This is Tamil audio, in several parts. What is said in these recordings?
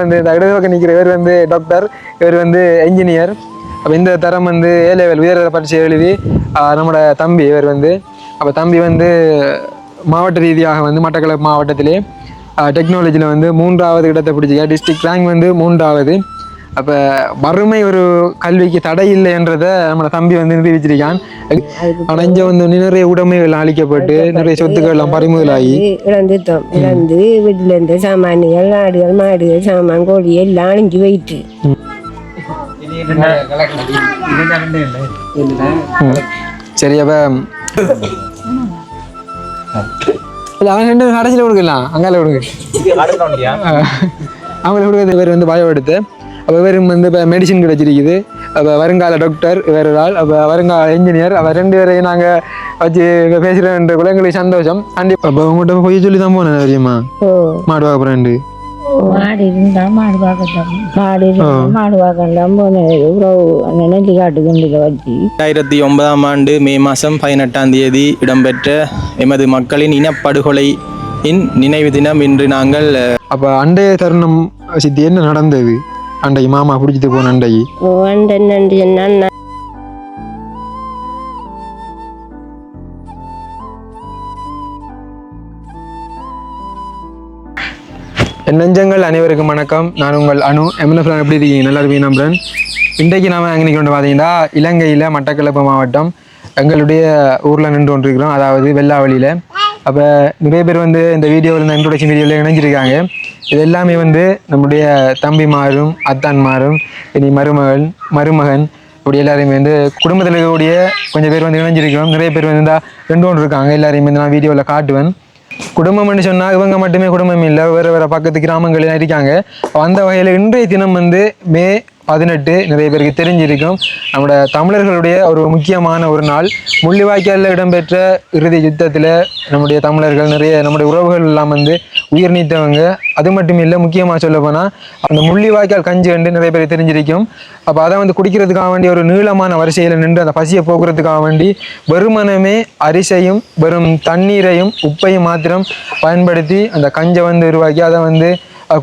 வந்து இந்த இடது பக்கம் நிற்கிற இவர் வந்து டாக்டர் இவர் வந்து என்ஜினியர் அப்போ இந்த தரம் வந்து ஏ லெவல் உயர் பரீட்சை எழுதி நம்மளோட தம்பி இவர் வந்து. அப்போ தம்பி வந்து மாவட்ட ரீதியாக வந்து மட்டக்களப்பு மாவட்டத்திலே டெக்னாலஜியில் வந்து மூன்றாவது இடத்தை பிடிச்சிக்க டிஸ்ட்ரிக்ட் ரேங்க் வந்து மூன்றாவது. அப்போ வறுமை ஒரு கல்விக்கு தடை இல்லைன்றதை நம்மளோட தம்பி வந்து நிரூபிச்சிருக்கான். இங்கே வந்து நிறைய உடைமைகள் அழிக்கப்பட்டு நிறைய சொத்துக்கள் எல்லாம் பறிமுதலாகி. இழந்துட்டோம். இழந்து வீட்டில் இருந்த சாமானிகள் ஆடுகள் மாடுகள் சாமான் கோழி எல்லாம் அழிஞ்சு போயிட்டு. சரி அப்போ இல்லை அவன் ரெண்டு கடைசியில் கொடுக்கலாம். அங்கால கொடுங்க. அவங்கள கொடுக்குறது இவர் வந்து பயோ எடுத்து. அப்போ இவரும் வந்து இப்போ மெடிசின் கிடச்சிருக்குது அப்போ வருங்கால டாக்டர் இவர் ஒரு ஆள். அப்போ வருங்கால இன்ஜினியர் அப்போ ரெண்டு பேரையும் நாங்கள் வச்சு பேசுகிறேன்ற எங்களுக்கு சந்தோஷம். கண்டிப்பாக அப்போ உங்கள்கிட்ட போய் சொல்லி தான் போனேன் தெரியுமா? ஓ. மாடு வாக்க போகிறேன் மாடு இருந்தா மாடு பார்க்கத்தான் மாடு இருந்தா மாடு பார்க்கலாம் போனது உறவு அந்த நெல்லி காட்டு குண்டில் வச்சு. ரெண்டாயிரத்தி ஒன்பதாம் ஆண்டு மே மாதம் பதினெட்டாம் தேதி இடம்பெற்ற எமது மக்களின் இனப்படுகொலையின் நினைவு தினம் இன்று நாங்கள் அப்போ அண்டைய தருணம் சித்தி என்ன நடந்தது? அண்டைக்கு மாமா பிடிச்சிட்டு போன அண்டைக்கு வண்டன் நன்றி என்ன என் நெஞ்சங்கள் அனைவருக்கும் வணக்கம். நான் உங்கள் அனு. எம்எல்எஃப் எப்படி இருக்கீங்க? நல்லா இருப்பீங்க நம்புறேன் இன்றைக்கு நாம எங்கே நிற்கிறோம் பார்த்தீங்கன்னா இலங்கையில் மட்டக்களப்பு மாவட்டம் எங்களுடைய ஊரில் நின்று கொண்டிருக்கிறோம். அதாவது வெள்ளாவளியில். அப்போ நிறைய பேர் வந்து இந்த வீடியோவில் இந்த இன்ட்ரோடக்ஷன் வீடியோவில் இணைஞ்சிருக்காங்க. இது எல்லாமே வந்து நம்முடைய தம்பிமாரும் அத்தான்மாரும் இனி மருமகள் மருமகன் இப்படி எல்லாரையுமே வந்து குடும்பத்தில் இருக்கக்கூடிய கொஞ்சம் பேர் வந்து இணைஞ்சிருக்கிறோம். நிறைய பேர் வந்து ரெண்டு ஒன்று இருக்காங்க. எல்லாரையும் வந்து நான் வீடியோவில் காட்டுவேன். குடும்பம்னு சொன்னால் இவங்க மட்டுமே குடும்பம் இல்லை. வேறு வேறு பக்கத்து கிராமங்கள்லாம் இருக்காங்க. அந்த வகையில் இன்றைய தினம் வந்து மே பதினெட்டு நிறைய பேருக்கு தெரிஞ்சிருக்கும். நம்மளோட தமிழர்களுடைய ஒரு முக்கியமான ஒரு நாள். முள்ளிவாய்க்காலில் இடம்பெற்ற இறுதி யுத்தத்தில் நம்முடைய தமிழர்கள் நிறைய நம்முடைய உறவுகள் எல்லாம் வந்து உயிர் நீத்தவங்க. அது மட்டும் இல்லை முக்கியமாக சொல்ல போனால் அந்த முள்ளிவாய்க்கால் கஞ்சி கண்டு நிறைய பேர் தெரிஞ்சிருக்கும். அப்போ அதை வந்து குடிக்கிறதுக்காக வேண்டி ஒரு நீளமான வரிசையில் நின்று அந்த பசியை போக்குறதுக்காக வேண்டி வெறுமனமே அரிசையும் வெறும் தண்ணீரையும் உப்பையும் மாத்திரம் பயன்படுத்தி அந்த கஞ்சை வந்து உருவாக்கி அதை வந்து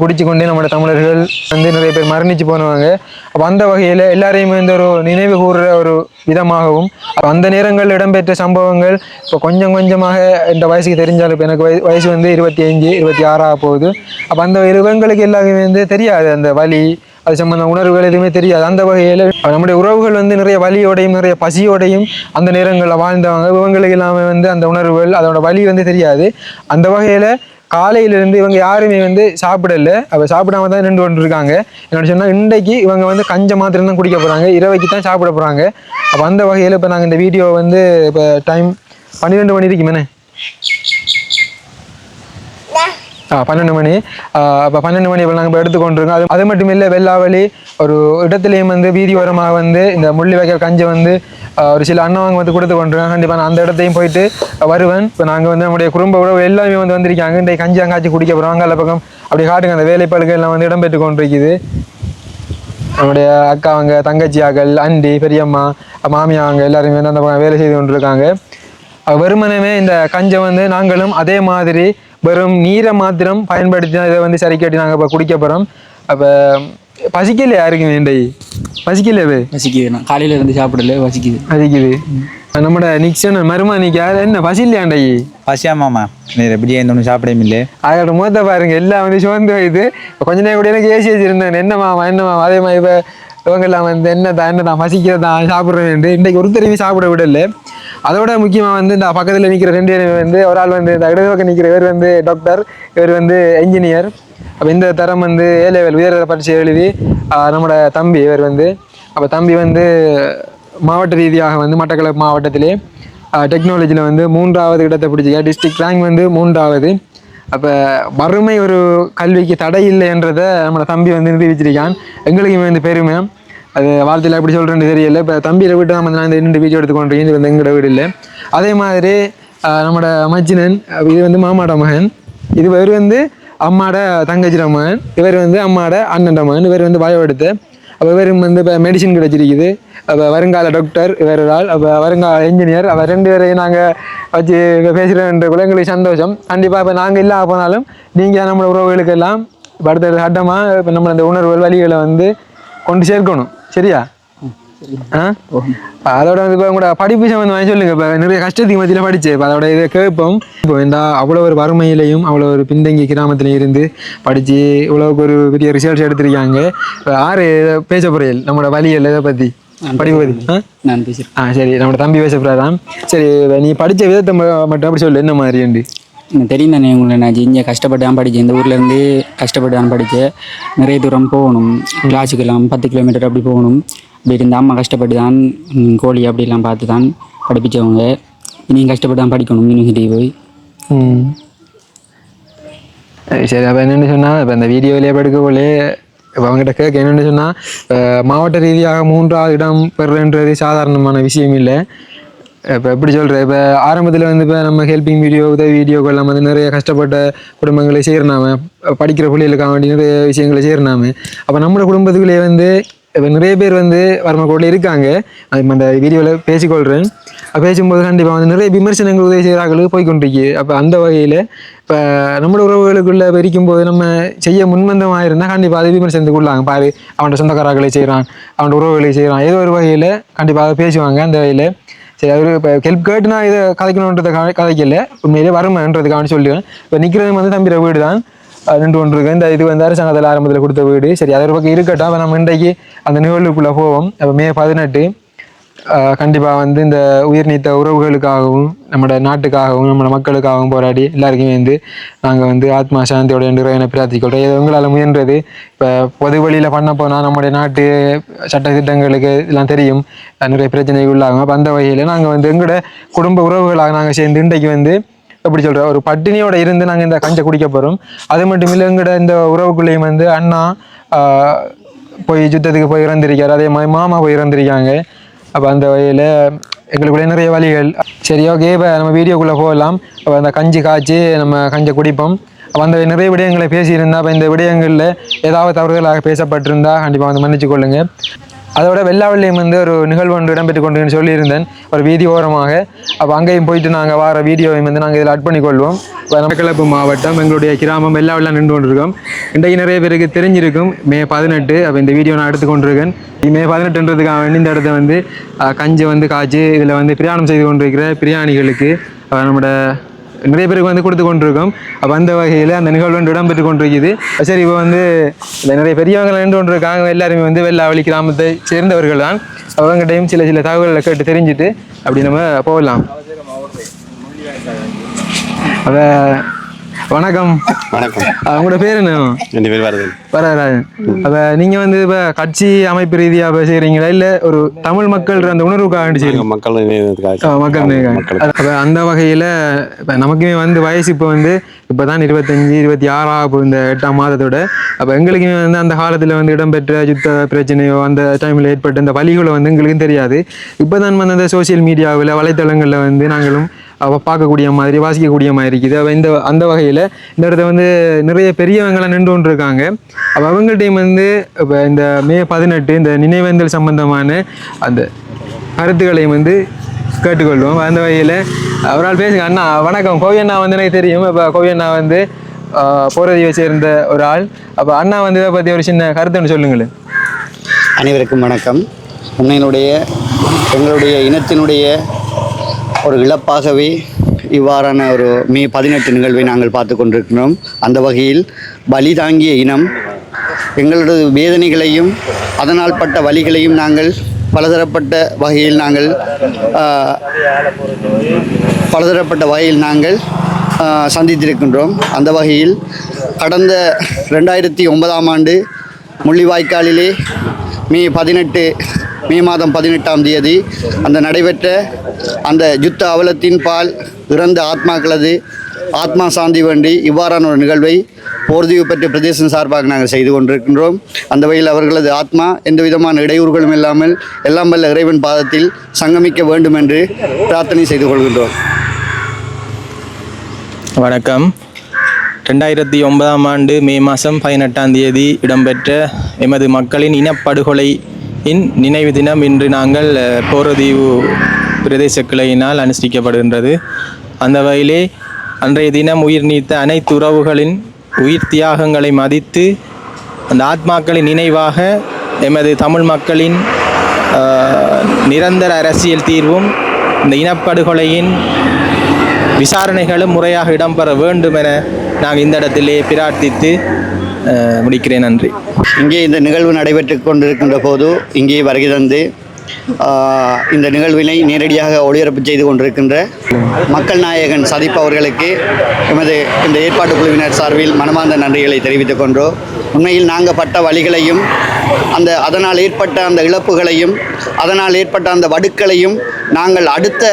குடிச்சு கொண்டே நம்மளோட தமிழர்கள் வந்து நிறைய பேர் மரணிச்சு போனவங்க. அப்போ அந்த வகையில் எல்லாரையும் வந்து ஒரு நினைவு கூறுற ஒரு விதமாகவும் அப்போ அந்த நேரங்களில் இடம்பெற்ற சம்பவங்கள் இப்போ கொஞ்சம் கொஞ்சமாக இந்த வயசுக்கு தெரிஞ்சாலும் இப்போ எனக்கு வயசு வயசு வந்து இருபத்தி அஞ்சு இருபத்தி ஆறாக போகுது. அப்போ அந்த இவங்களுக்கு எல்லாருமே வந்து தெரியாது அந்த வலி அது சம்மந்த உணர்வுகள் எதுவுமே தெரியாது. அந்த வகையில் நம்முடைய உறவுகள் வந்து நிறைய வலியோடையும் நிறைய பசியோடையும் அந்த நேரங்களில் வாழ்ந்தவங்க. இவங்களுக்கு எல்லாமே வந்து அந்த உணர்வுகள் அதோட வலி வந்து தெரியாது. அந்த வகையில் காலையிலேருந்து இவங்க யாருமே வந்து சாப்பிடல. அப்போ சாப்பிடாம தான் நின்று கொண்டு இருக்காங்க என்னோட சொன்னால் இன்றைக்கு இவங்க வந்து கஞ்ச மாத்திரம் தான் குடிக்க போகிறாங்க இரவைக்கு தான் சாப்பிட போகிறாங்க அப்போ அந்த வகையில் இப்போ நாங்கள் இந்த வீடியோ வந்து இப்போ டைம் பன்னிரெண்டு மணி இருக்குமேனே ஆ பன்னெண்டு மணி. இப்போ பன்னெண்டு மணி இப்போ நாங்கள் இப்போ எடுத்துக்கொண்டிருக்கோம். அது அது மட்டும் இல்லை வெள்ளாவளி ஒரு இடத்துலையும் வந்து வீதி வந்து இந்த முள்ளி வைக்கிற கஞ்சை வந்து ஒரு சில அண்ணவங்க வந்து கொடுத்து கொண்டிருக்காங்க கண்டிப்பாக நான் அந்த இடத்தையும் போயிட்டு வருவேன். இப்போ நாங்கள் வந்து நம்முடைய குடும்ப உறவு எல்லாமே வந்து வந்திருக்காங்க. இந்த கஞ்சி அங்காச்சி குடிக்க போகிறாங்க அந்த பக்கம் அப்படி காட்டுங்க. அந்த வேலைப்பாடுகள் எல்லாம் வந்து இடம்பெற்று கொண்டிருக்குது. நம்முடைய அக்காவங்க தங்கச்சியாக்கள் அண்டி பெரியம்மா மாமியாவங்க எல்லாருமே வந்து அந்த பக்கம் வேலை செய்து கொண்டிருக்காங்க. அஹ் இந்த கஞ்சை வந்து நாங்களும் அதே மாதிரி வெறும் நீரை மாத்திரம் பயன்படுத்தி தான் இதை வந்து சரி கட்டி நாங்கள் இப்போ குடிக்க போகிறோம் அப்போ பசிக்கல யாருக்குமே இண்டை பசிக்கல வசிக்குது நான் காலையில இருந்து சாப்பிடல வசிக்குது பசிக்குது. நம்மட நிக்சன் மருமா நிக்கா? என்ன பசில்லையாண்டை பசியாமாமா நீர் எப்படியே இந்த ஒன்று சாப்பிடமில்லை அதோட முகத்தை பாருங்க. எல்லாம் வந்து சோர்ந்து போயிது கொஞ்ச நேரம் கூட எனக்கு ஏசி வச்சிருந்தேன். என்ன மாமா என்ன மாமா அதே மாதிரி இப்போ இவங்கெல்லாம் வந்து என்னதான் என்னதான் பசிக்கிறதா சாப்பிட்றேன் இன்றைக்கு ஒருத்தரையுமே சாப்பிட விடல. அதோட முக்கியமாக வந்து இந்த பக்கத்தில் நிற்கிற ரெண்டு பேரும் வந்து ஒரு ஆள் வந்து இந்த இடது பக்கம் நிற்கிற இவர் வந்து டாக்டர் இவர் வந்து என்ஜினியர் அப்போ இந்த தரம் வந்து ஏ லெவல் உயர் பரீட்சை எழுதி நம்மளோட தம்பி இவர் வந்து. அப்போ தம்பி வந்து மாவட்ட ரீதியாக வந்து மட்டக்களப்பு மாவட்டத்திலே டெக்னாலஜியில் வந்து மூன்றாவது இடத்தை பிடிச்சிக்க டிஸ்ட்ரிக்ட் ரேங்க் வந்து மூன்றாவது. அப்போ வறுமை ஒரு கல்விக்கு தடை இல்லைன்றதை நம்மளோட தம்பி வந்து நிரூபிச்சிருக்கான். எங்களுக்குமே வந்து பெருமை. அது வார்த்தையில் எப்படி சொல்கிறேன்னு தெரியல. இப்போ தம்பியில் விட்டு வந்து நான் இந்த ரெண்டு வீடியோ எடுத்துக்கொண்டு இது வந்து எங்களோட வீடு இல்லை. அதே மாதிரி ஆஹ் நம்மளோட இது வந்து மாமாட மகன். இது இவர் வந்து அம்மாட தங்கச்சிட மகன். இவர் வந்து அம்மாட அண்ணன்ட மகன். இவர் வந்து பயோ அப்போ இவரும் வந்து இப்போ மெடிசின் கிடச்சிருக்குது அப்போ வருங்கால டாக்டர் இவர் ஆள். அப்போ வருங்கால இன்ஜினியர் அப்போ ரெண்டு பேரையும் நாங்கள் வச்சு பேசுகிறேன்ற என்ற எங்களுக்கு சந்தோஷம். கண்டிப்பாக இப்போ நாங்கள் இல்லாம போனாலும் நீங்கள் நம்மளோட உறவுகளுக்கு எல்லாம் இப்போ அடுத்த இப்போ நம்ம அந்த உணர்வுகள் வழிகளை வந்து கொண்டு சேர்க்கணும். சரியா? ஆ? அதோட வந்து உங்களோட படிப்பு சம்மந்தமாக சொல்லுங்க. இப்போ நிறைய கஷ்டத்துக்கு மத்தியில் படித்தேன் இப்போ அதோட இதை கேட்போம். இப்போ இந்த அவ்வளோ ஒரு வறுமையிலையும் அவ்வளோ ஒரு பின்தங்கிய கிராமத்துல இருந்து படித்து இவ்வளோக்கு ஒரு பெரிய ரிசல்ட்ஸ் எடுத்திருக்காங்க. இப்போ ஆறு இதை பேச போகிறீர்கள் நம்மளோட வழிகள் இதை பற்றி படிப்பு நான் பேசுகிறேன் ஆ சரி. நம்மளோட தம்பி பேச போகிறாராம் சரி நீ படித்த விதத்தை மட்டும் அப்படி சொல்லு. என்ன எனக்கு தெரியும் தானே உங்களை. நான் இங்கே கஷ்டப்பட்டு தான் படித்தேன் இந்த ஊர்லேருந்து கஷ்டப்பட்டு தான் படித்தேன் நிறைய தூரம் போகணும். கிளாஸுக்கெல்லாம் பத்து கிலோமீட்டர் அப்படி போகணும். அப்படி இருந்த அம்மா கஷ்டப்பட்டு தான் கோழி அப்படிலாம் பார்த்து தான் படிப்பிச்சவங்க. இனியும் கஷ்டப்பட்டு தான் படிக்கணும் யூனிவர்சிட்டி போய். சரி அப்போ என்னென்னு சொன்னால் இப்போ இந்த வீடியோவிலே எடுக்கக்குள்ளே இப்போ அவங்ககிட்ட கேட்க என்னென்னு சொன்னால் மாவட்ட ரீதியாக மூன்றாவது இடம் பெறுறன்றது சாதாரணமான விஷயம் இல்லை. இப்போ எப்படி சொல்கிறது இப்போ ஆரம்பத்தில் வந்து இப்போ நம்ம ஹெல்பிங் வீடியோ உதவி வீடியோக்கள் எல்லாம் வந்து நிறைய கஷ்டப்பட்ட குடும்பங்களை செய்கிறனாம படிக்கிற பிள்ளைகளுக்காக வேண்டி நிறைய விஷயங்களை செய்கிறனாம அப்போ நம்மளோட குடும்பத்துக்குள்ளேயே வந்து இப்போ நிறைய பேர் வந்து வறுமைக்கோட்டில் இருக்காங்க. அது அந்த வீடியோவில் பேசிக்கொள்கிறேன் பேசும்போது கண்டிப்பாக வந்து நிறைய விமர்சனங்கள் உதவி செய்கிறார்கள் போய்கொண்டிருக்கு. அப்போ அந்த வகையில் இப்போ நம்மளோட உறவுகளுக்குள்ளே பிரிக்கும் போது நம்ம செய்ய முன்வந்தமாக இருந்தால் கண்டிப்பாக அது விமர்சனத்துக்கு உள்ளாங்க. பாரு அவனோட சொந்தக்காரர்களை செய்கிறான் அவனோட உறவுகளை செய்கிறான் ஏதோ ஒரு வகையில் கண்டிப்பாக அதை பேசுவாங்க. அந்த வகையில் சரி அவர் இப்போ ஹெல்ப் கேட்டு நான் இதை கதைக்கணுன்றதை கதைக்கல. உண்மையிலே வருமானன்றதுக்காக சொல்லுவேன் இப்போ நிற்கிறது வந்து தம்பிற வீடு தான் அஹ் நின்று கொண்டு இந்த இது வந்து அரசாங்கத்தில் ஆரம்பத்தில் கொடுத்த வீடு. சரி அது ஒரு பக்கம் இருக்கட்டும். அப்போ நம்ம இன்றைக்கு அந்த நிகழ்வுக்குள்ளே போவோம். அப்போ மே பதினெட்டு. கண்டிப்பாக வந்து இந்த உயிர் நீத்த உறவுகளுக்காகவும் நம்மளோட நாட்டுக்காகவும் நம்மளோட மக்களுக்காகவும் போராடி எல்லாருக்குமே வந்து நாங்கள் வந்து ஆத்மா சாந்தியோட இறைவனை பிரார்த்திக்கிறோம். இது உங்களால் முயன்றது இப்போ பொது வழியில் பண்ண போனால் நம்முடைய நாட்டு சட்ட திட்டங்களுக்கு எல்லாம் தெரியும் நிறைய பிரச்சனைகள் உள்ளாகும். அப்போ அந்த வகையில் நாங்கள் வந்து எங்களோட குடும்ப உறவுகளாக நாங்கள் சேர்ந்து இன்றைக்கு வந்து எப்படி சொல்கிறோம் ஒரு பட்டினியோட இருந்து நாங்கள் இந்த கஞ்சை குடிக்க போகிறோம் அது மட்டும் இல்லை எங்களோட இந்த உறவுக்குள்ளேயும் வந்து அண்ணா போய் யுத்தத்துக்கு போய் இறந்திருக்காரு. அதே மாதிரி மாமா போய் இறந்திருக்காங்க. அப்போ அந்த வகையில் எங்களுக்குள்ளே நிறைய வழிகள் சரி ஓகே இப்போ நம்ம வீடியோக்குள்ளே போகலாம் அப்போ அந்த கஞ்சி காய்ச்சி நம்ம கஞ்சை குடிப்போம் அப்போ அந்த நிறைய விடயங்களை பேசியிருந்தா அப்போ இந்த விடயங்களில் ஏதாவது தவறுதலாக பேசப்பட்டிருந்தா கண்டிப்பாக வந்து மன்னிச்சு கொள்ளுங்கள் அதோட வெள்ளாவள்ளியம் வந்து ஒரு நிகழ்வு ஒன்று இடம்பெற்று கொண்டு சொல்லியிருந்தேன். ஒரு வீதி ஓரமாக. அப்போ அங்கேயும் போயிட்டு நாங்கள் வார வீடியோவையும் வந்து நாங்கள் இதில் அட் பண்ணிக்கொள்வோம். இப்போ மாவட்டம் எங்களுடைய கிராமம் வெள்ளாவெல்லாம் நின்று கொண்டிருக்கோம். இன்றைக்கு நிறைய பேருக்கு தெரிஞ்சிருக்கும். மே பதினெட்டு அப்போ இந்த வீடியோ நான் எடுத்துக்கொண்டிருக்கேன் மே பதினெட்டுன்றதுக்காக வேண்டி இந்த இடத்த வந்து கஞ்சி வந்து காய்ச்சி இதில் வந்து பிரயாணம் செய்து கொண்டிருக்கிற பிரியாணிகளுக்கு நம்மளோட நிறைய பேருக்கு வந்து கொடுத்து கொண்டிருக்கோம். அப்போ அந்த வகையில் அந்த நிகழ்வு வந்து இடம்பெற்று கொண்டிருக்குது. சரி இப்போ வந்து நிறைய பெரியவங்க நின்று கொண்டிருக்காங்க. எல்லாருமே வந்து வெள்ளாவளி கிராமத்தை சேர்ந்தவர்கள் தான். அவங்ககிட்டையும் சில சில தகவல்களை கேட்டு தெரிஞ்சுட்டு அப்படி நம்ம போகலாம். அதை வணக்கம். வணக்கம். உங்களோட பேர் என்ன? ரெண்டு பேர் வருது வரராஜன் அப்ப நீங்க வந்து இப்ப கட்சி அமைப்பு ரீதியா இப்ப செய்றீங்களா இல்ல ஒரு தமிழ் மக்கள் அந்த உணர்வுக்காக வேண்டி செய்றீங்க மக்கள் மக்கள் அப்ப அந்த வகையில இப்ப நமக்குமே வந்து வயசு இப்போ வந்து இப்பதான் இருபத்தஞ்சு இருபத்தி ஆறாக இந்த எட்டாம் மாதத்தோட. அப்ப எங்களுக்குமே வந்து அந்த காலத்துல வந்து இடம்பெற்ற யுத்த பிரச்சனையோ அந்த டைம்ல ஏற்பட்ட இந்த வழிகளை வந்து எங்களுக்கும் தெரியாது. இப்பதான் வந்து அந்த சோசியல் மீடியாவில் வலைத்தளங்கள்ல வந்து நாங்களும் அவள் பார்க்கக்கூடிய மாதிரி வாசிக்கக்கூடிய மாதிரி இருக்குது. அவள் இந்த அந்த வகையில் இந்த இடத்த வந்து நிறைய பெரியவங்களாம் நின்று கொண்டு இருக்காங்க அப்போ அவங்கள்ட்டையும் வந்து இப்போ இந்த மே பதினெட்டு இந்த நினைவேந்தல் சம்பந்தமான அந்த கருத்துக்களையும் வந்து கேட்டுக்கொள்வோம். அந்த வகையில் அவரால் பேசுங்க. அண்ணா வணக்கம். கோவியண்ணா வந்து எனக்கு தெரியும். இப்போ கோவியண்ணா வந்து போரதியை சேர்ந்த ஒரு ஆள். அப்போ அண்ணா வந்து இதை பற்றி ஒரு சின்ன கருத்து ஒன்று சொல்லுங்களேன். அனைவருக்கும் வணக்கம். உன்னையினுடைய எங்களுடைய இனத்தினுடைய ஒரு இழப்பாகவே இவ்வாறான ஒரு மே பதினெட்டு நிகழ்வை நாங்கள் பார்த்து கொண்டிருக்கிறோம் அந்த வகையில் பலி தாங்கிய இனம் எங்களது வேதனைகளையும் அதனால் பட்ட வலிகளையும் நாங்கள் பலதரப்பட்ட வகையில் நாங்கள் பலதரப்பட்ட வகையில் நாங்கள் சந்தித்திருக்கின்றோம். அந்த வகையில் கடந்த ரெண்டாயிரத்தி ஒன்பதாம் ஆண்டு முள்ளிவாய்க்காலிலே மே பதினெட்டு மே மாதம் பதினெட்டாம் தேதி அந்த நடைபெற்ற அந்த யுத்த அவலத்தின் பால் இறந்த ஆத்மாக்களது ஆத்மா சாந்தி வேண்டி இவ்வாறான ஒரு நிகழ்வை போர்தீவு பெற்ற பிரதேசம் சார்பாக நாங்கள் செய்து கொண்டிருக்கின்றோம். அந்த வகையில் அவர்களது ஆத்மா எந்த விதமான இடையூறுகளும் இல்லாமல் எல்லாம் வல்ல இறைவன் பாதத்தில் சங்கமிக்க வேண்டும் என்று பிரார்த்தனை செய்து கொள்கின்றோம். வணக்கம். ரெண்டாயிரத்தி ஒன்பதாம் ஆண்டு மே மாதம் பதினெட்டாம் தேதி இடம்பெற்ற எமது மக்களின் இனப்படுகொலை இன் நினைவு தினம் இன்று நாங்கள் போரதீவு பிரதேச கிளையினால் அனுஷ்டிக்கப்படுகின்றது. அந்த வகையிலே அன்றைய தினம் உயிர் நீத்த அனைத்து உறவுகளின் உயிர் தியாகங்களை மதித்து அந்த ஆத்மாக்களின் நினைவாக எமது தமிழ் மக்களின் நிரந்தர அரசியல் தீர்வும் இந்த இனப்படுகொலையின் விசாரணைகளும் முறையாக இடம்பெற வேண்டும் என நாங்கள் இந்த இடத்திலே பிரார்த்தித்து முடிக்கிறேன். நன்றி. இங்கே இந்த நிகழ்வு நடைபெற்று கொண்டிருக்கின்ற போது இங்கே வருகை தந்து இந்த நிகழ்வினை நேரடியாக ஒளிபரப்பு செய்து கொண்டிருக்கின்ற மக்கள் நாயகன் சதீப் அவர்களுக்கு எமது இந்த ஏற்பாட்டு குழுவினர் சார்பில் மனமார்ந்த நன்றிகளை தெரிவித்துக் கொண்டோம். உண்மையில் நாங்கள் பட்ட வழிகளையும் அந்த அதனால் ஏற்பட்ட அந்த இழப்புகளையும் அதனால் ஏற்பட்ட அந்த வடுக்களையும் நாங்கள் அடுத்த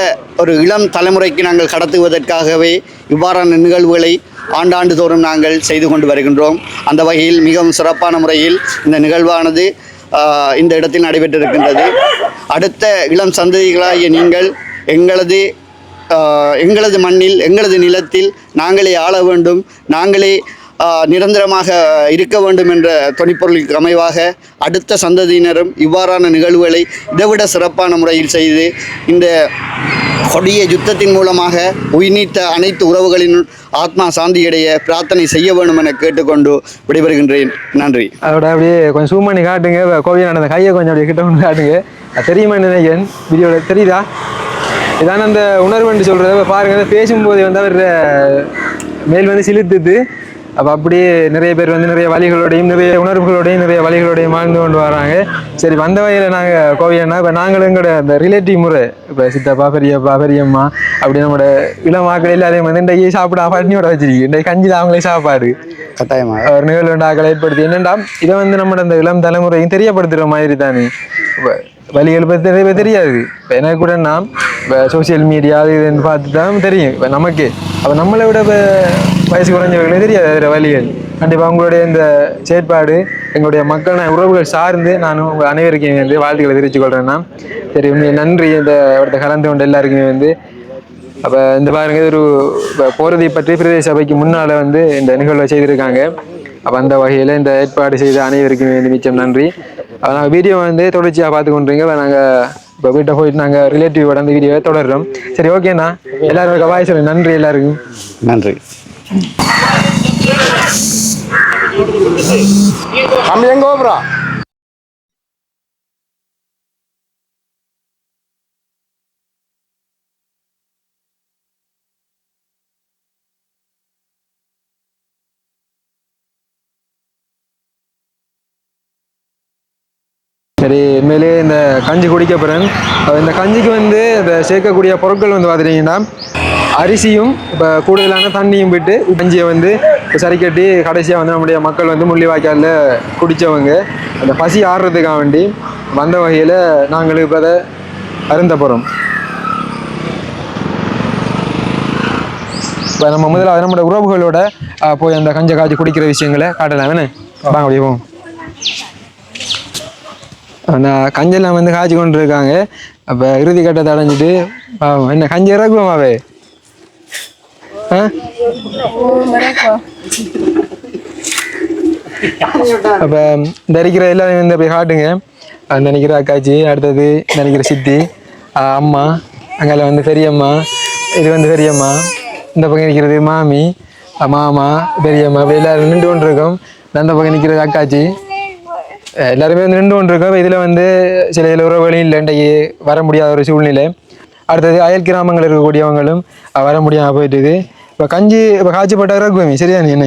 ஒரு இளம் தலைமுறைக்கு நாங்கள் கடத்துவதற்காகவே இவ்வாறான நிகழ்வுகளை ஆண்டாண்டு தோறும் நாங்கள் செய்து கொண்டு வருகின்றோம். அந்த வகையில் மிகவும் சிறப்பான முறையில் இந்த நிகழ்வானது இந்த இடத்தில் நடைபெற்றிருக்கின்றது. அடுத்த இளம் சந்ததிகளாகிய நீங்கள் எங்களது எங்களது மண்ணில் எங்களது நிலத்தில் நாங்களே ஆள வேண்டும். நாங்களே நிரந்தரமாக இருக்க வேண்டும் என்ற துணிப்பொருளுக்கு அமைவாக அடுத்த சந்ததியினரும் இவ்வாறான நிகழ்வுகளை இதைவிட சிறப்பான முறையில் செய்து இந்த கொடிய யுத்தத்தின் மூலமாக உயிர்நீத்த அனைத்து உறவுகளின் ஆத்மா சாந்தியடைய பிரார்த்தனை செய்ய வேண்டும் என கேட்டுக்கொண்டு விடைபெறுகின்றேன். நன்றி. அதோட அப்படியே கொஞ்சம் சூம் பண்ணி காட்டுங்க. கோவில் நடந்த கையை கொஞ்சம் அப்படியே கிட்ட கொண்டு காட்டுங்க. தெரியுமா நினைக்கிறேன். வீடியோட தெரியுதா? இதான அந்த உணர்வுன்னு என்று சொல்கிறத பாருங்க பேசும்போது வந்து அவர் மேல் வந்து சிலிர்த்துது. அப்போ அப்படியே நிறைய பேர் வந்து நிறைய வழிகளோடையும் நிறைய உணர்வுகளோடையும் நிறைய வழிகளோடையும் வாழ்ந்து கொண்டு வராங்க. சரி வந்த வகையில் நாங்கள் கோவில்னா இப்போ நாங்களும் எங்களோட அந்த ரிலேட்டிவ் முறை இப்போ சித்தப்பா பெரியப்பா பெரியம்மா அப்படி நம்மளோட இளமாக்கள் எல்லாரையும் வந்து இன்றைக்கு சாப்பிட பட்னியோட வச்சிருக்கு இன்றைக்கு கஞ்சி தான் அவங்களே சாப்பாடு. கட்டாயமாக ஒரு நிகழ்வு ஏற்படுத்தி என்னண்டா? இதை வந்து நம்ம இந்த இளம் தலைமுறையும் தெரியப்படுத்துகிற மாதிரி தானே? இப்ப வழிகள் பற்றி தெரியாது. இப்போ எனக்கு கூட நாம் இப்போ சோஷியல் மீடியா அது இதுன்னு பார்த்து தான் தெரியும். இப்போ நமக்கு அப்போ நம்மளை விட இப்போ வயசு குறைஞ்சவர்களே தெரியாது அதில் வழிகள். கண்டிப்பாக உங்களுடைய இந்த செயற்பாடு எங்களுடைய மக்கள் நான் உறவுகள் சார்ந்து நான் உங்கள் அனைவருக்கும் வந்து வாழ்த்துக்களை தெரிவித்துக் கொள்கிறேன்னா சரி நன்றி இந்த இடத்த கலந்து கொண்ட எல்லாருக்குமே வந்து. அப்போ இந்த பாருங்க ஒரு இப்போ பற்றி பிரதேச சபைக்கு முன்னால் வந்து இந்த நிகழ்வை செய்திருக்காங்க. அப்போ அந்த வகையில் இந்த ஏற்பாடு செய்த அனைவருக்கும் மிச்சம் நன்றி. அப்போ நாங்கள் வீடியோ வந்து தொடர்ச்சியாக பார்த்து கொண்டுறீங்க நாங்கள் இப்போ வீட்டை போயிட்டு நாங்கள் ரிலேட்டிவோட அந்த வீடியோவை தொடர்றோம். சரி ஓகேண்ணா எல்லாரும் வாய் சொல்லு நன்றி எல்லாருக்கும். நன்றி. சரி உண்மையிலே இந்த கஞ்சி குடிக்க போகிறேன் இந்த கஞ்சிக்கு வந்து இந்த சேர்க்கக்கூடிய பொருட்கள் வந்து பார்த்துட்டிங்கன்னா அரிசியும் இப்போ கூடுதலான தண்ணியும் விட்டு கஞ்சியை வந்து சரி கட்டி கடைசியாக வந்து நம்முடைய மக்கள் வந்து முள்ளிவாய்க்காலில் குடித்தவங்க அந்த பசி ஆடுறதுக்காக வேண்டி வந்த வகையில் நாங்கள் இப்போ அதை அருந்த போகிறோம் இப்போ நம்ம முதலாவது நம்மளோட உறவுகளோட போய் அந்த கஞ்சை காய்ச்சி குடிக்கிற விஷயங்களை காட்டலாம் வேணே வாங்க அப்படியே போவோம் கஞ்செல்லாம் வந்து காய்ச்சி கொண்டு இருக்காங்க அப்போ இறுதி கட்டத்தை அடைஞ்சிட்டு என்ன கஞ்சி இறக்குவோமாவே ஆ? அப்போ தரிக்கிற அடிக்கிற எல்லாரும் வந்து போய் காட்டுங்க. நினைக்கிற அக்காச்சி அடுத்தது இந்த சித்தி அம்மா அங்கே வந்து பெரியம்மா இது வந்து பெரியம்மா இந்த பக்கம் நிற்கிறது மாமி மாமா பெரியம்மா இப்படி எல்லாரும் நின்று கொண்டு இருக்கோம் அந்த பக்கம் நிற்கிறது அக்காச்சி. எல்லாருமே வந்து நின்று கொண்டிருக்கோம். இதில் வந்து சில சில உறவுகளும் இல்லை. வர முடியாத ஒரு சூழ்நிலை. அடுத்தது அயல் கிராமங்கள் இருக்கக்கூடியவங்களும் வர முடியாமல் போயிட்டுது. இப்போ கஞ்சி இப்போ காய்ச்சப்பட்ட இறக்குவோமே சரிதானே என்ன?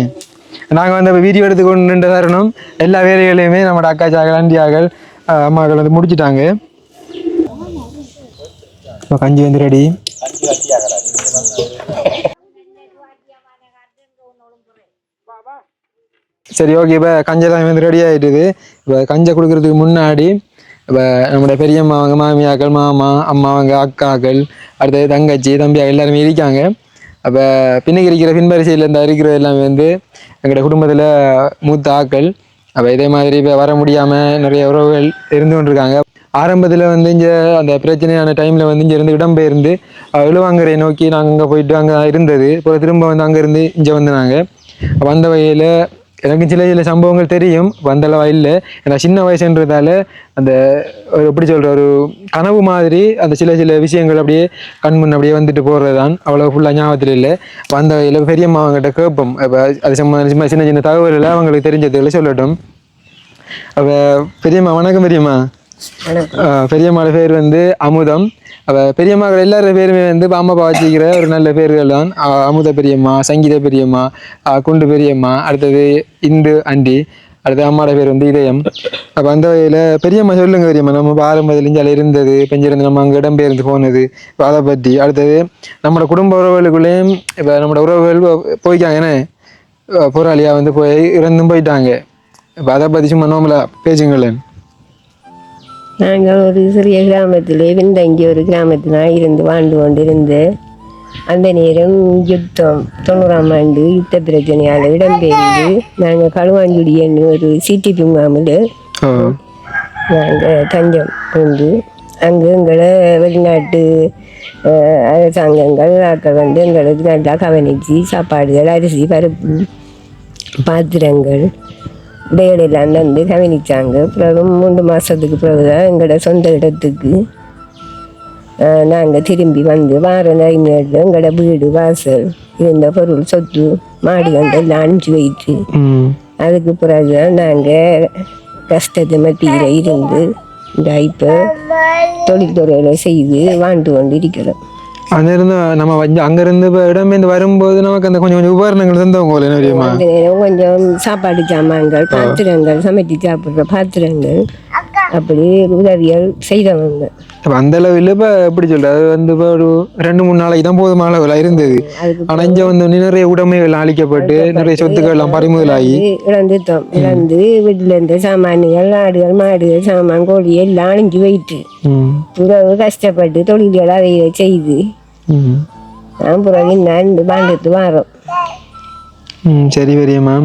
நாங்கள் வந்து இப்போ வீடியோ எடுத்து கொண்டு நின்ற தருணம் எல்லா வேலைகளையுமே நம்மளோட அக்காச்சாக்கள் ஆண்டியாக்கள் அஹ் அம்மாக்கள் வந்து முடிச்சிட்டாங்க. இப்போ கஞ்சி வந்து ரெடி சரி ஓகே இப்போ கஞ்செல்லாம் வந்து ரெடி ஆகிட்டுது இப்போ கஞ்சை கொடுக்கறதுக்கு முன்னாடி இப்போ நம்முடைய பெரியம்மா அவங்க மாமியாக்கள் மாமா அம்மாவங்க அக்காக்கள் அடுத்தது தங்கச்சி தம்பி எல்லாருமே இருக்காங்க. அப்போ பின்னுக்கு இருக்கிற பின்பரிசையில் இந்த இருக்கிறது எல்லாமே வந்து எங்களோட குடும்பத்தில் மூத்த ஆக்கள். அப்போ இதே மாதிரி இப்போ வர முடியாமல் நிறைய உறவுகள் இருந்து கொண்டிருக்காங்க. ஆரம்பத்தில் வந்து இங்கே அந்த பிரச்சனையான டைமில் வந்து இங்கே இருந்து இடம்பெயர்ந்து அஹ், இழுவாங்கரை நோக்கி நாங்கள் அங்கே போயிட்டு அங்கே இருந்தது. இப்போ திரும்ப வந்து அங்கேருந்து இங்கே வந்து நாங்கள் வந்த வகையில் எனக்கு சில சில சம்பவங்கள் தெரியும். வந்தளவா இல்லை. ஏன்னா சின்ன வயசுன்றதால அந்த ஒரு எப்படி சொல்கிற ஒரு கனவு மாதிரி அந்த சில சில விஷயங்கள் அப்படியே கண் முன் அப்படியே வந்துட்டு போகிறது தான் அவ்வளோ ஃபுல்லாக ஞாபகத்தில் இல்லை. வந்த இல்லை பெரியம்மா அவங்ககிட்ட கேட்போம். இப்போ அது சம்மந்தமா சின்ன சின்ன தகவல்களை அவங்களுக்கு தெரிஞ்சதுகளை சொல்லட்டும். அவ பெரியம்மா வணக்கம் பெரியம்மா. பெரியம்மாவோட பேர் வந்து அமுதம். அப்போ பெரியம்மாக்கள் எல்லாரும் பேருமே வந்து பாமப்பா வச்சுக்கிற ஒரு நல்ல பேர்கள் தான். அமுத பெரியம்மா சங்கீத பெரியம்மா குண்டு பெரியம்மா அடுத்தது இந்து அண்டி அடுத்து அம்மாவோட பேர் வந்து இதயம். அப்போ அந்த வகையில் பெரியம்மா சொல்லுங்க பெரியம்மா நம்ம பாரம்பரிய அதில் இருந்தது பெஞ்சிருந்து நம்ம அங்கே இடம்பெயர்ந்து போனது இப்போ அதை பற்றி அடுத்தது நம்மளோட குடும்ப உறவுகளுக்குள்ளேயும் இப்போ நம்மளோட உறவுகள் போய்க்காங்க ஏன்னா போராளியாக வந்து போய் இறந்தும் போயிட்டாங்க. இப்போ அதை பற்றி சும்மா நோம்பலாக பேசுங்களேன். நாங்கள் ஒரு சிறிய கிராமத்திலே பின்தங்கி ஒரு கிராமத்தில் இருந்து வாழ்ந்து கொண்டிருந்து அந்த நேரம் யுத்தம் தொண்ணூறாம் ஆண்டு யுத்த பிரச்சனையால் இடம்பெயர்ந்து நாங்கள் களுவாஞ்சுடி என்னும் ஒரு சிடிபி முகாமில் நாங்கள் தஞ்சம் உண்டு அங்கே எங்களை வெளிநாட்டு அரசாங்கங்கள் ஆக்கள் வந்து எங்களுக்கு நல்லா கவனித்து சாப்பாடுகள் அரிசி பருப்பு பாத்திரங்கள் இடையிலெல்லாம் வந்து கவனிச்சாங்க. பிறகு மூன்று மாதத்துக்கு பிறகு தான் எங்களோட சொந்த இடத்துக்கு நாங்கள் திரும்பி வந்து வார நேரங்களில் எங்களோட வீடு வாசல் இருந்த பொருள் சொத்து மாடு வந்து எல்லாம் அனுப்பிச்சு வைத்து அதுக்கு பிறகு தான் நாங்கள் கஷ்டத்து மத்தியில் இருந்து இந்த இப்போ தொழில்துறையில் செய்து வாழ்ந்து கொண்டு இருக்கிறோம் அங்கிருந்து நம்ம அங்கிருந்து இடம்பெயர்ந்து வரும்போது நமக்கு அந்த கொஞ்சம் கொஞ்சம் உபகரணங்கள் தந்தவங்க போல என்ன கொஞ்சம் சாப்பாடு சாமான்கள் பாத்திரங்கள் சமைச்சு சாப்பிட்ற பாத்திரங்கள் அப்படி உதவிகள் செய்தவங்க. இப்போ அந்த அளவில் இப்போ எப்படி சொல்றது? அது வந்து இப்போ ஒரு ரெண்டு மூணு நாளைக்கு தான் போதுமான அளவில் இருந்தது. ஆனால் இங்கே வந்து நிறைய உடைமைகள் அழிக்கப்பட்டு நிறைய சொத்துக்கள் எல்லாம் பறிமுதலாகி. இழந்துட்டோம். இழந்து வீட்டில் இருந்த சாமான்கள் ஆடுகள் மாடுகள் சாமான் கோழி எல்லாம் அழிஞ்சு போயிட்டு. கஷ்டப்பட்டு தொழில்கள் அதை செய்து ம் ம் சரி பெரியம்மா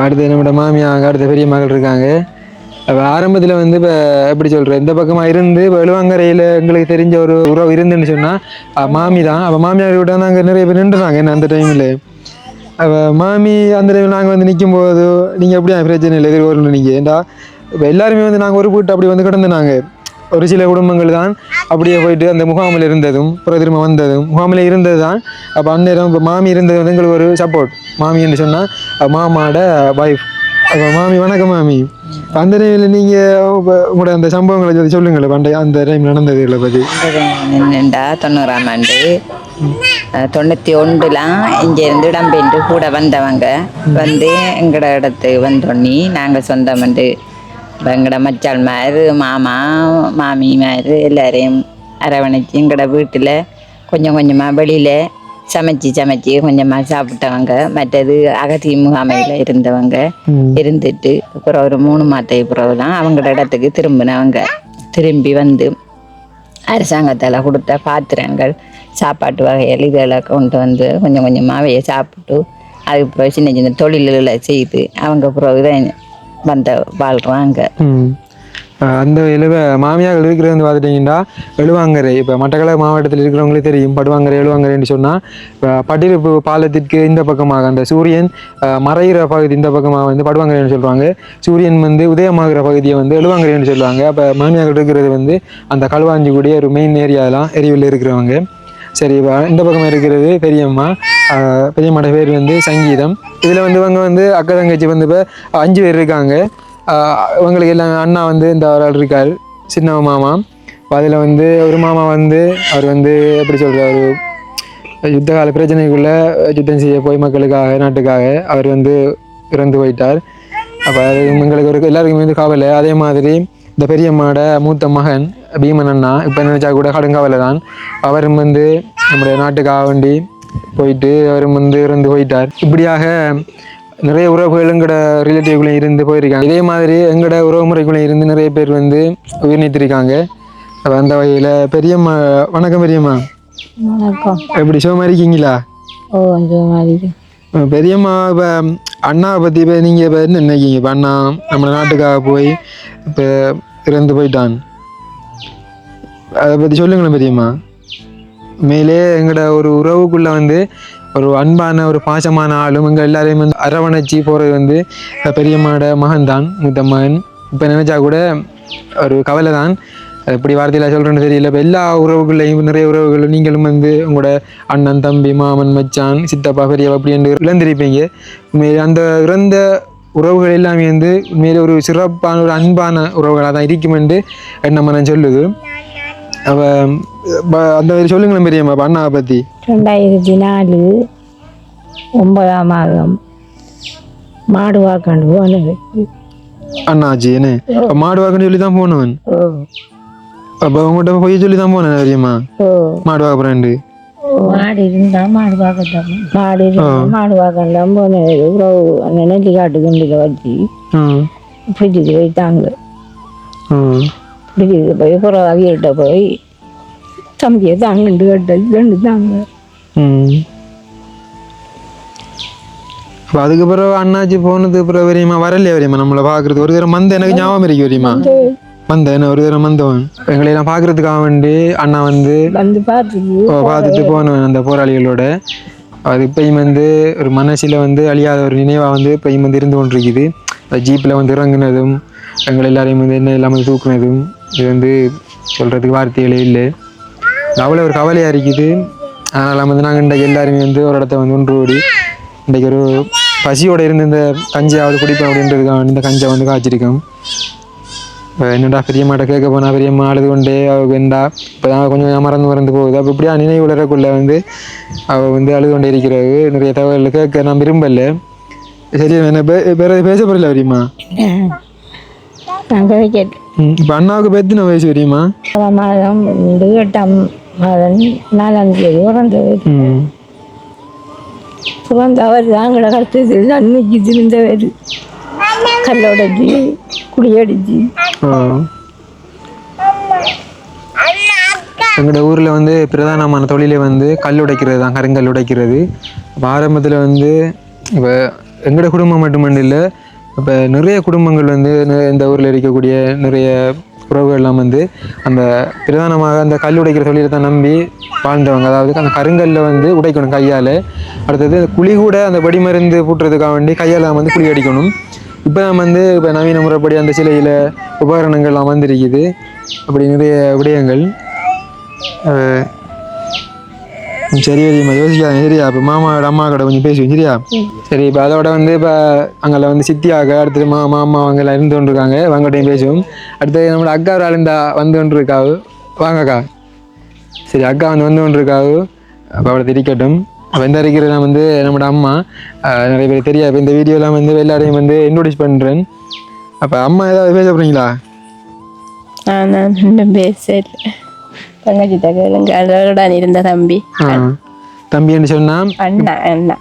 அடுத்து நம்மளோட மாமியாங்க அடுத்த பெரிய மகள் இருக்காங்க. அப்போ ஆரம்பத்தில் வந்து இப்போ எப்படி சொல்கிறேன் இந்த பக்கமாக இருந்து வலுவாங்கரையில் எங்களுக்கு தெரிஞ்ச ஒரு உறவு இருந்துன்னு சொன்னால் மாமி தான். அப்போ மாமியார் விட நாங்கள் நிறைய பேர் நின்றுறாங்க என்ன அந்த டைமில் அப்போ மாமி அந்த டைமில் நாங்கள் வந்து நிற்கும் போது நீங்கள் எப்படியா பிரச்சனை இல்லை எதிர்கொள்ளணும் நீங்கள் ஏண்டா இப்போ எல்லாருமே வந்து நாங்கள் ஒரு வீட்டு அப்படி வந்து கிடந்து நாங்கள் ஒரு சில குடும்பங்கள் தான் அப்படியே போயிட்டு அந்த முகாமில் இருந்ததும் அப்புறம் திரும்ப வந்ததும் முகாமில் இருந்தது தான் அப்போ அந்நேரம் இப்போ மாமி இருந்தது வந்து எங்களுக்கு ஒரு சப்போர்ட் மாமின்னு சொன்னால் மாமாவோட வைஃப் அப்போ மாமி வணக்கம் மாமி. இப்ப அந்த டைமில் நீங்கள் உங்களோட அந்த சம்பவங்களை பத்தி சொல்லுங்களேன் பண்டைய அந்த டைம் நடந்ததுகளை பற்றி என்னண்டா தொண்ணூறாம் ஆண்டு. தொண்ணூற்றி ஒன்றுலாம் இங்கேருந்து இடம்பெயர்ந்து கூட வந்தவங்க. வந்து எங்களோட இடத்துக்கு வந்தோன்னி நாங்கள் சொந்தம் வந்து இப்ப எங்களோட மச்சாள் மாதிரி மாமா மாமி மாதிரி எல்லாரையும் அரவணைச்சு எங்களோட வீட்டில் கொஞ்சம் கொஞ்சமாக வெளியில் சமைச்சு சமைச்சு கொஞ்சமாக சாப்பிட்டவங்க மற்றது அகதி முகாமையில் இருந்தவங்க இருந்துட்டு அப்புறம் ஒரு மூணு மாதத்துக்கு பிறகு தான் அவங்களோட இடத்துக்கு திரும்பினவங்க. திரும்பி வந்து அரசாங்கத்தால் கொடுத்த பாத்திரங்கள் சாப்பாட்டு வகைகள் இதெல்லாம் கொண்டு வந்து கொஞ்சம் கொஞ்சமாகவே சாப்பிட்டு அதுக்கு பிறகு சின்ன சின்ன தொழில்களை செய்து அவங்க பிறகு தான் வந்த வாழ்கிறாங்க அந்த எழுவ மாமியார்கள் இருக்கிறது வந்து பார்த்துட்டிங்கன்னா எழுவாங்கரை. இப்போ மட்டக்களப்பு மாவட்டத்தில் இருக்கிறவங்களே தெரியும். படுவாங்கரை எழுவாங்கரைன்னு சொன்னால் இப்போ பட்டிருப்பு பாலத்திற்கு இந்த பக்கமாக அந்த சூரியன் மறைகிற பகுதி இந்த பக்கமாக வந்து படுவாங்கரைன்னு சொல்லுவாங்க சூரியன் வந்து உதயமாகிற பகுதியை வந்து எழுவாங்கரைன்னு சொல்லுவாங்க. அப்போ மாமியார்கள் இருக்கிறது வந்து அந்த களுவாஞ்சிக்குடிய ஒரு மெயின் ஏரியாலாம் எரிவில் இருக்கிறவங்க. சரி இப்போ இந்த பக்கம் இருக்கிறது பெரியம்மா. பெரிய மட பேர் வந்து சங்கீதம். இதில் வந்து இவங்க வந்து அக்கா தங்கச்சி வந்து இப்போ அஞ்சு பேர் இருக்காங்க. இவங்களுக்கு எல்லாம் அண்ணா வந்து இந்த ஒரு ஆள் இருக்கார் சின்ன மாமா. அதில் வந்து ஒரு மாமா வந்து அவர் வந்து எப்படி சொல்கிறார் ஒரு யுத்த கால பிரச்சனைக்குள்ளே யுத்தம் செய்ய போய் மக்களுக்காக நாட்டுக்காக அவர் வந்து இறந்து போயிட்டார். அப்போ எங்களுக்கு ஒரு எல்லாருக்குமே வந்து கவலை. அதே மாதிரி இந்த பெரியம்மாவோட மூத்த மகன் பீமன் அண்ணா இப்போ நினச்சா கூட கடுங்காவலை தான் அவரும் வந்து நம்முடைய நாட்டுக்காக வேண்டி போயிட்டு அவரும் வந்து இறந்து போயிட்டார். இப்படியாக நிறைய உறவுகள் எங்களோட ரிலேட்டிவ்குள்ளேயும் இருந்து போயிருக்காங்க. இதே மாதிரி எங்களோட உறவு முறைக்குள்ளேயும் இருந்து நிறைய பேர் வந்து உயிர் நீத்திருக்காங்க அப்ப அந்த வகையில் பெரியம்மா வணக்கம் பெரியம்மா. வணக்கம். எப்படி சுகமாக இருக்கீங்களா? ஓ பெரியம்மா இப்போ அண்ணாவை பற்றி இப்போ நீங்கள் இப்போ என்ன நினைக்கிங்க இப்போ அண்ணா நம்ம நாட்டுக்காக போய் இப்போ இறந்து போயிட்டான். அதை பற்றி சொல்லுங்களேன் பெரியம்மா. மேலே எங்களோட ஒரு உறவுக்குள்ளே வந்து ஒரு அன்பான ஒரு பாசமான ஆளும் எங்கள் எல்லாரையும் வந்து அரவணைச்சி போகிறது வந்து பெரியம்மாவோட மகன் தான் மூத்த மகன் இப்போ நினச்சா கூட ஒரு கவலை தான் எப்படி வார்த்தையில் சொல்கிறேன்னு தெரியல. இப்போ எல்லா உறவுகளையும் நிறைய உறவுகள் நீங்களும் வந்து உங்களோட அண்ணன் தம்பி மாமன் மச்சான் சித்தப்பா பெரியவா அப்படி என்று இழந்திருப்பீங்க. உண்மையிலே அந்த இறந்த உறவுகள் எல்லாமே வந்து உண்மையிலே ஒரு சிறப்பான ஒரு அன்பான உறவுகளாக தான் இருக்கும் என்று நம்ம நான் சொல்லுது. அவ அந்த மாதிரி சொல்லுங்களேன் பெரியம்மா அண்ணாவை பற்றி ரெண்டாயிரத்தி நாலு ஒன்பதாம் மாதம் மாடு வாக்காண்டு போனது. அண்ணாச்சி என்ன? மாடு வாக்கன்னு சொல்லி தான் போனவன் அப்போ உங்கள்கிட்ட போய் சொல்லி தான் போனேன் பெரியம்மா. மாடு வாக்க போகிறேன்ட்டு மாடு இருந்தா மாடு பார்க்கத்தான் மாடு இருந்தா மாடு பார்க்கலாம் போனது அந்த நெல்லிக்காட்டு குண்டில் வச்சு ஃப்ரிட்ஜுக்கு வைத்தாங்க. ஃப்ரிட்ஜுக்கு போய் புறம் அவியிட்ட போய் தம்பியை தாங்கண்டு கட்டது ரெண்டு தாங்க. அப்போ அதுக்கு பிறகு அண்ணாச்சி போனதுக்கு பிறகு வரையுமா வரலையா வரையுமா நம்மளை பார்க்கறது ஒரு தடவை மந்த எனக்கு ஞாபகம் இருக்கு வரையுமா மந்த. என்ன ஒரு தடவை மந்தவன் எங்களை எல்லாம் பார்க்கறதுக்காக வேண்டி அண்ணா வந்து வந்து பார்த்துட்டு பார்த்துட்டு போனவன் அந்த போராளிகளோட. அது இப்பயும் வந்து ஒரு மனசில் வந்து அழியாத ஒரு நினைவாக வந்து இப்பயும் வந்து இருந்து கொண்டிருக்குது. ஜீப்பில் வந்து இறங்குனதும் எங்கள் எல்லாரையும் வந்து என்ன இல்லாமல் தூக்குனதும் இது வந்து சொல்கிறதுக்கு வார்த்தைகளே இல்லை. அவ்வளோ ஒரு கவலையாக இருக்குது. அதனால் வந்து நாங்கள் இன்றைக்கு எல்லாருமே வந்து ஒரு இடத்த வந்து ஒன்று ஓடி இன்றைக்கு ஒரு பசியோடு இருந்து இந்த கஞ்சியாவது குடிப்போம் அப்படின்றதுக்காக இந்த கஞ்சை வந்து காய்ச்சிருக்கோம். என்னடா பெரியம்மாட்ட கேட்க போனால் பெரியம்மா அழுது கொண்டே அவள் வேண்டா. இப்போ தான் கொஞ்சம் கொஞ்சம் மறந்து மறந்து போகுது. அப்போ இப்படியா நினைவு உலரக்குள்ள வந்து அவள் வந்து அழுது கொண்டே இருக்கிறாரு நிறைய தகவல் கேட்க நான் விரும்பல. சரி என்ன பே- வேற பேச போகிறல பெரியம்மா? இப்போ அண்ணாவுக்கு பேத்து நான் பேச பெரியம்மா மாதம் எட்டாம் மாதம் நாலாம் தேதி பிறந்தவர் ம். பிறந்தவர் தாங்கள கருத்து அன்னைக்கு திருந்தவர் கல்லோடைச்சி குடியடிச்சு. எங்களோட ஊரில் வந்து பிரதானமான தொழிலே வந்து கல் உடைக்கிறது தான் கருங்கல் உடைக்கிறது. ஆரம்பத்தில் வந்து இப்போ எங்களோட குடும்பம் மட்டுமன்று இல்லை இப்போ நிறைய குடும்பங்கள் வந்து இந்த ஊரில் இருக்கக்கூடிய நிறைய உறவுகள்லாம் வந்து அந்த பிரதானமாக அந்த கல் உடைக்கிற தொழிலை தான் நம்பி வாழ்ந்தவங்க. அதாவது அந்த கருங்கல்ல வந்து உடைக்கணும் கையால். அடுத்தது குழி கூட அந்த வெடிமருந்து பூட்டுறதுக்காக வேண்டி கையால் வந்து குழி அடிக்கணும். இப்போ நம்ம வந்து இப்போ நவீன முறைப்படி அந்த சிலையில் உபகரணங்கள்லாம் வந்திருக்குது. அப்படி நிறைய விடயங்கள். சரி வரிம்மா யோசிக்காதீங்க சரியா? இப்போ மாமாவோட அம்மா கூட கொஞ்சம் பேசுவோம் சரியா? சரி இப்போ அதோட வந்து இப்போ அங்கே வந்து சித்தியாக அடுத்தது மா மாமா அவங்க எல்லாம் இருந்து கொண்டிருக்காங்க. அவங்ககிட்டையும் பேசுவோம். அடுத்தது நம்மளோட அக்கா ஒரு ஆள் இருந்தா வந்து கொண்டிருக்காவு வாங்கக்கா சரி அக்கா வந்து வந்து கொண்டிருக்காவு அப்போ அவளை திரிக்கட்டும். அப்போ இந்த இருக்கிறது நான் வந்து நம்மளோட அம்மா நிறைய பேர் தெரியாது. இப்போ இந்த வீடியோலாம் வந்து எல்லாரையும் வந்து இன்ட்ரோடியூஸ் பண்ணுறேன் அப்போ அம்மா ஏதாவது பேச போகிறீங்களா நான் பேசல. தங்கச்சி அதோட இருந்த தம்பி. ஆ. தம்பின்னு சொன்னால் அண்ணா அண்ணா.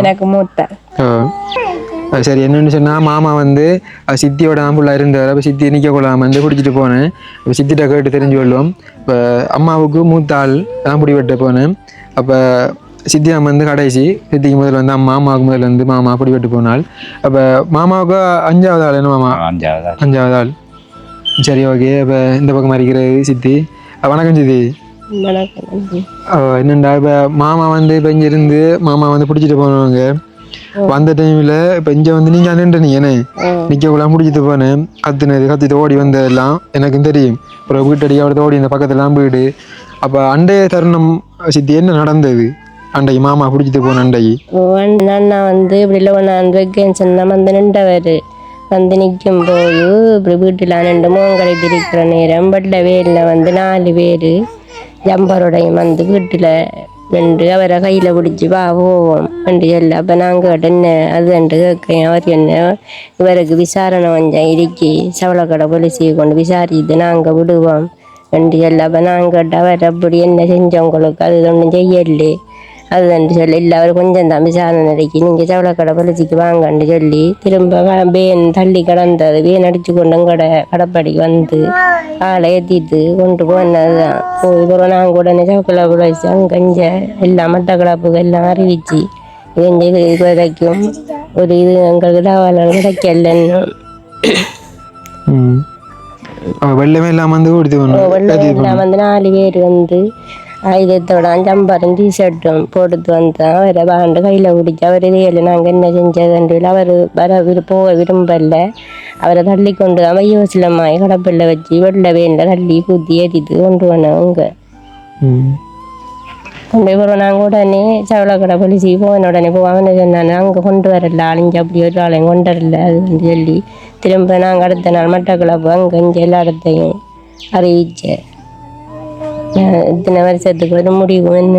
எனக்கு மூத்த. சரி என்னன்னு சொன்னால் மாமா வந்து சித்தியோட ஆம்புள்ள இருந்தார். அப்போ சித்தி நிற்க கொள்ளாமல் வந்து பிடிச்சிட்டு போனேன். இப்போ சித்திட்ட கேட்டு தெரிஞ்சு கொள்வோம் இப்போ அம்மாவுக்கு மூத்த ஆள் தான் பிடி வெட்ட போனேன். அப்போ சித்தி அம்மா வந்து கடைசி சித்திக்கு முதல்ல வந்து அம்மா அம்மாவுக்கு முதல்ல வந்து மாமா பிடி வெட்டு போனால் அப்போ மாமாவுக்கு அஞ்சாவது ஆள் என்ன மாமா? அஞ்சாவது அஞ்சாவது ஆள். சரி ஓகே இப்போ இந்த பக்கம் இருக்கிறது சித்தி. வணக்கம் அஹ் என்னண்டா இப்போ மாமா வந்து இப்போ இங்கே இருந்து மாமா வந்து பிடிச்சிட்டு போனவங்க வந்த டைமில் இப்போ இங்கே வந்து நீங்கள் நின்றுனீங்க என்ன? நிற்கக்குள்ள பிடிச்சிட்டு போனேன். கத்துனது கத்திட்டு ஓடி வந்ததெல்லாம் எனக்கும் தெரியும். அப்புறம் வீட்டடி அவரது ஓடி இந்த பக்கத்துலாம் வீடு. அப்போ அண்டைய தருணம் சித்தி என்ன நடந்தது? அண்டைக்கு மாமா பிடிச்சிட்டு போன அண்டைக்கு அண்ணா வந்து இப்படி இல்லை நான் வைக்கேன்னு சொன்னா வந்து நின்றவர். வந்து நிற்கும் போது இப்படி வீட்டில் ரெண்டு மூங்கலை பிரிக்கிற நேரம் பட்டில் வேலில் வந்து நாலு பேர் ஜம்பருடையும் வந்து வீட்டில் நின்று அவரை கையில் பிடிச்சி வா போவோம் என்று சொல்ல அப்போ நாங்கள் என்ன? அது என்று கேட்கேன். அவர் என்ன? இவருக்கு விசாரணை கொஞ்சம் இறுக்கி சவளக்கடை போலீஸை கொண்டு விசாரித்து நாங்கள் விடுவோம். என்று சொல்ல அப்போ நாங்கள் கேட்ட அவர் அப்படி என்ன செஞ்சவங்களுக்கு அது ஒன்றும் செய்யலே அது என்று சொல்லி இல்லை அவர் கொஞ்சம் தான் விசாரணை இருக்கு நீங்கள் சவளக்கடை போலீஸுக்கு வாங்கன்னு சொல்லி திரும்ப வேன் தள்ளி கிடந்தது வேன் அடிச்சு கொண்டு கடை கடைப்படிக்கு வந்து ஆளை ஏற்றிட்டு கொண்டு போனது தான் போய் பிறகு நாங்கள் உடனே சவக்கடை போலீஸ் அங்கே இங்கே எல்லாம் மட்டக்களப்புக்கு எல்லாம் அறிவிச்சு இது இது வரைக்கும் ஒரு இது எங்களுக்கு தகவல் கிடைக்கலன்னு வெள்ளமே இல்லாமல் வந்து வெள்ளம் எல்லாம் வந்து நாலு பேர் வந்து ஆயுதத்தோட ஜம்பரும் டிஷர்ட்டும் போட்டுட்டு வந்தான் அவரை வாண்டு கையில் பிடிச்சி அவர் இதையில நாங்கள் என்ன செஞ்சதுண்டு அவர் வர விரு போக விரும்பல அவரை தள்ளி கொண்டு அவன் யோசிலமாய் கடப்பில் வச்சு வெள்ள வேண்ட தள்ளி குத்தி ஏற்றிட்டு கொண்டு போனவங்க ம் கொண்டு போகிறோம் நாங்கள் உடனே சவளக்கடை போலீஸி போன உடனே போவாங்கன்னு சொன்னாங்க அங்கே கொண்டு வரல அழிஞ்சு அப்படி ஒரு ஆளையும் கொண்டு வரல அது சொல்லி திரும்ப நாங்கள் அடுத்த நாள் மட்டக்களப்பு அங்கே இங்கே எல்லா இடத்தையும் அறிவிச்சேன் இத்தனை வருஷத்துக்கு ஒரு முடிவு என்ன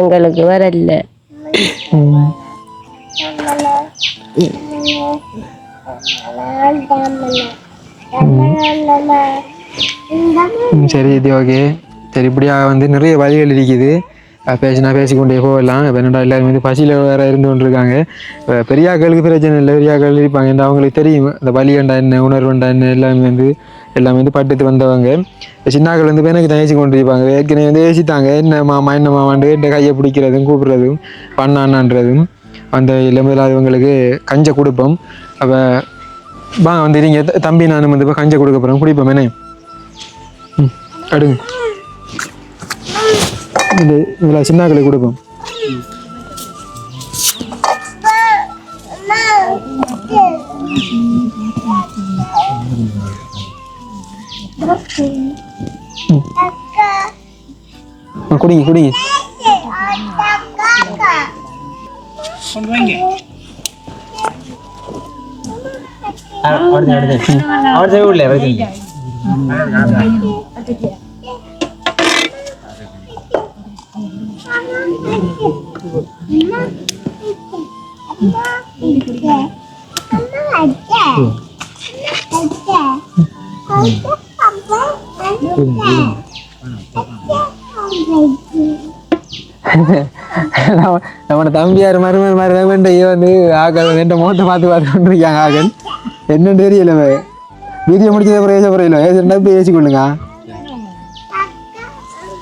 எங்களுக்கு வரல. ம், சரி இது ஓகே. சரி இப்படியாக வந்து நிறைய வழிகள் இருக்குது. பேசினா பேசிக்கொண்டே போகலாம். இப்போ என்னடா எல்லாரும் வந்து பசியில் வேற இருந்து கொண்டிருக்காங்க. இப்போ பெரியாக்களுக்கு பிரச்சனை இல்லை. பெரியாக்கள் இருப்பாங்க. அவங்களுக்கு தெரியும். இந்த வலியண்டா என்ன உணர்வுண்டா என்ன எல்லாமே வந்து எல்லாமே வந்து பட்டு வந்தவங்க. சின்னாக்கள் வந்து இப்போ எனக்கு தான் ஏசி ஏற்கனவே வந்து ஏசித்தாங்க. என்ன மாமா என்ன மாமாண்டு இந்த கையை பிடிக்கிறதும் கூப்பிடுறதும் பண்ணான்னான்றதும். அந்த இல்லை முதலாதவங்களுக்கு கஞ்சை கொடுப்போம். அப்போ வா வந்து நீங்கள் தம்பி நான் வந்து இப்போ கஞ்சை கொடுக்க போகிறோம் குடிப்போம் என்ன? ம் அடுங்க. இந்த இதில் சின்னாக்களை கொடுப்போம். குடிங்க குடிங்க கொண்டு வாங்க அவ்வளோ உள்ள வருதுங்க அம்மா அம்மா அம்மா அம்மா நம்ம தம்பியார் மருமன் மாதிரி கொண்டு ஐயோ வந்து வந்து என் முகத்தை பார்த்து பார்த்து கொண்டிருக்காங்க ஆக்கள். என்னன்னு தெரியல வீடியோ முடிச்சதே அப்புறம் ஏச புரியல ஏசி ரெண்டா போய் ஏசி கொள்ளுங்க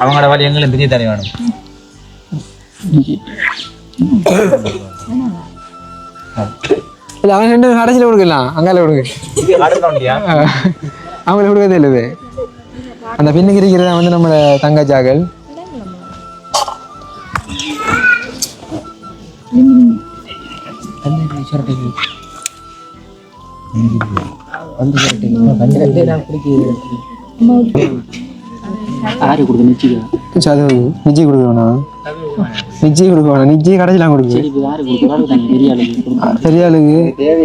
அவங்களோட வழி எங்களும் தெரிய தானே வேணும். இல்லை அவன் ரெண்டு கடைசியில் கொடுக்கலாம். அங்கால கொடுங்க. அவங்கள கொடுக்கறதே இல்லை. அந்த பின்னுக்கு இருக்கிறதா வந்து கொடுக்க ஆளு தானே பெரிய ஆளுக்கு கொடுக்க. பெரிய ஆளுக்கு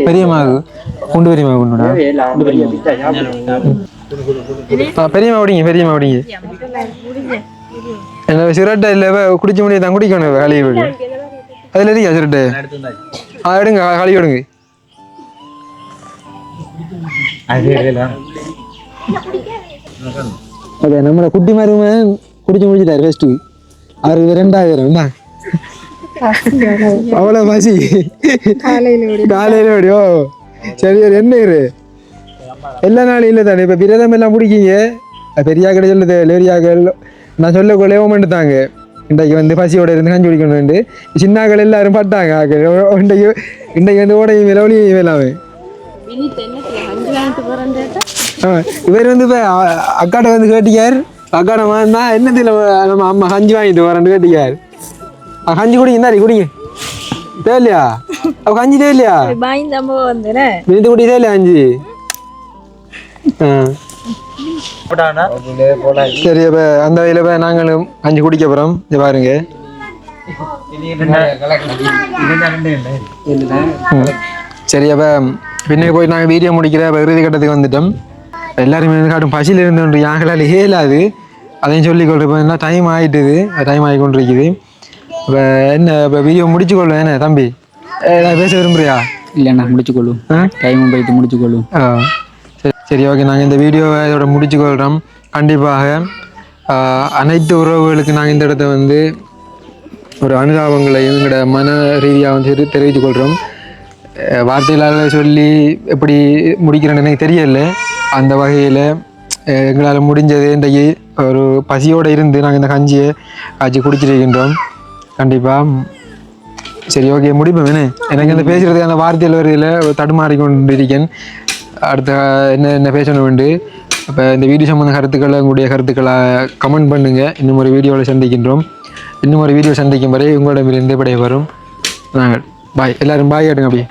பெரிய மாவு குண்டு பெரிய மாவு கொண்டுடா ஆ, பெரிய மாவடிங்க பெரிய மாவடிங்க என்ன சிரட்டை இல்லை குடிச்ச முடியாது தான் குடிக்கணும் கழுவி விடு அதில் இருக்கா சிரட்டை ஆ எடுங்க கழுவி விடுங்க. ஓகே நம்மளோட குட்டி மருமை குடிச்சு முடிச்சிட்டாரு ஃபர்ஸ்ட்டு அவருக்கு ரெண்டாயிரம் என்ன? அவ்வளோ பசி. காலையில ஓடியோ? சரி சரி என்ன இரு? எல்லா நாளும் இல்லை தானே? இப்போ பிரதம் எல்லாம் பிடிக்கிங்க பெரியாக்கள் சொல்லுது லேரியாக்கள் நான் சொல்ல கொள்ளையவும் தாங்க இன்றைக்கு வந்து பசியோட இருந்து கஞ்சி குடிக்கணும் சின்னாக்கள் எல்லாரும் பட்டாங்க. இன்றைக்கு இன்றைக்கு வந்து ஓடையும் மேலே ஒளியும் எல்லாமே இவர் வந்து இப்போ அக்காட்ட வந்து கேட்டிக்கார். அக்காட்ட வந்தா என்னத்தில் நம்ம அம்மா கஞ்சி வாங்கிட்டு வரேன்னு கேட்டிக்கார். கஞ்சி குடிங்க இந்தாரி குடிங்க. தேவையா அவ கஞ்சி தேவையா வினித்து குடி தேவையா கஞ்சி? சரி அப்போ அந்த வகையில் இப்போ நாங்களும் கஞ்சி குடிக்க போகிறோம் இது பாருங்க. சரி அப்போ பின்னே போய் நாங்கள் வீடியோ முடிக்கிற இப்போ இறுதி கட்டத்துக்கு வந்துட்டோம். எல்லாருமே காட்டும் பசியில் இருந்து யாங்களால் இயலாது. அதையும் சொல்லிக்கொள்கிறேன் இப்போ என்ன டைம் ஆகிட்டுது டைம் ஆகி கொண்டிருக்குது. இப்போ என்ன இப்போ வீடியோ முடிச்சு கொள்ளும் என்ன தம்பி? நான் பேச விரும்புறியா? இல்லைண்ணா முடிச்சுக்கொள்ளும் ஆ? டைமும் போயிட்டு முடிச்சுக்கொள்ளும் ஆ, சரி ஓகே நாங்கள் இந்த வீடியோவை இதோட முடிச்சுக்கொள்கிறோம் கண்டிப்பாக அனைத்து உறவுகளுக்கு நாங்கள் இந்த இடத்த வந்து ஒரு அனுதாபங்களையும் எங்களோட மன ரீதியாக வந்து தெரிவித்துக் கொள்கிறோம் வார்த்தைகளால் சொல்லி எப்படி முடிக்கிறேன்னு எனக்கு தெரியல. அந்த வகையில் எங்களால் முடிஞ்சது இன்றைக்கு ஒரு பசியோடு இருந்து நாங்கள் இந்த கஞ்சியை ஆச்சு குடிச்சிருக்கின்றோம். கண்டிப்பாக சரி ஓகே முடிப்போம் வேணே எனக்கு இந்த பேசுகிறதுக்கான வார்த்தையில் வரையில் தடுமாறி கொண்டிருக்கேன் அடுத்த என்ன என்ன பேசணும் உண்டு அப்போ இந்த வீடியோ சம்மந்த கருத்துக்களை உங்களுடைய கருத்துக்களை கமெண்ட் பண்ணுங்கள் இன்னும் ஒரு வீடியோவில் சந்திக்கின்றோம். இன்னும் ஒரு வீடியோ சந்திக்கும் வரை உங்களிடமிருந்து விடை வரும் நாங்கள் பாய் எல்லோரும் பாய் கேட்டுங்க அப்படியே